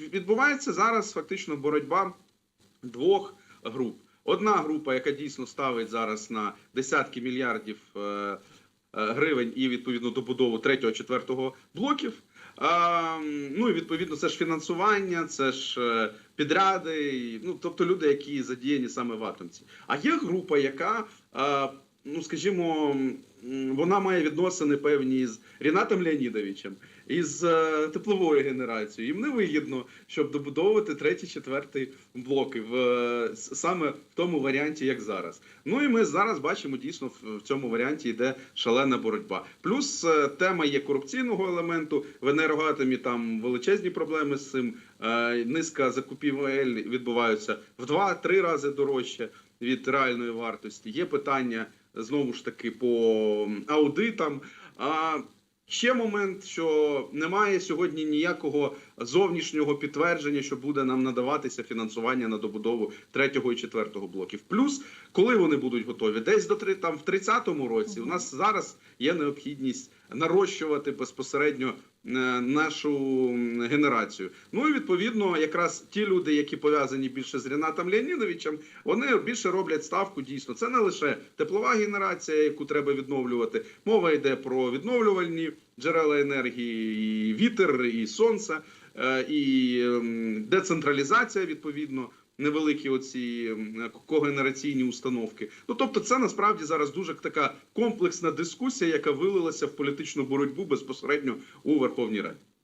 відбувається зараз фактично боротьба двох груп. Одна група, яка дійсно ставить зараз на десятки мільярдів е, е, гривень і відповідно добудову третього, четвертого блоків. Ну і відповідно це ж фінансування, це ж е, підряди, ну тобто люди, які задіяні саме в атомці. А є група, яка, ну скажімо, вона має відносини певні з Рінатом Леонідовичем, із е, тепловою генерацією. Їм не вигідно, щоб добудовувати третій, четвертий блоки в е, саме в тому варіанті, як зараз. Ну і ми зараз бачимо дійсно в, цьому варіанті йде шалена боротьба. Плюс е, тема є корупційного елементу в енергоатомі. Там величезні проблеми з цим. Низка закупівель відбуваються в два-три рази дорожче від реальної вартості. Є питання знову ж таки по аудитам. А Ще момент, що немає сьогодні ніякого зовнішнього підтвердження, що буде нам надаватися фінансування на добудову третього і четвертого блоків. Плюс, коли вони будуть готові, десь до три там в 30-му році. У нас зараз є необхідність нарощувати безпосередньо е, нашу генерацію. Ну і відповідно, якраз ті люди, які пов'язані більше з Рінатом Леонідовичем, вони більше роблять ставку. Дійсно, це не лише теплова генерація, яку треба відновлювати. Мова йде про відновлювальні джерела енергії, і вітер, і сонце, е, і ем, децентралізація відповідно. Невеликі оці когенераційні установки. Ну тобто, це насправді зараз дуже така комплексна дискусія, яка вилилася в політичну боротьбу безпосередньо у Верховній Раді.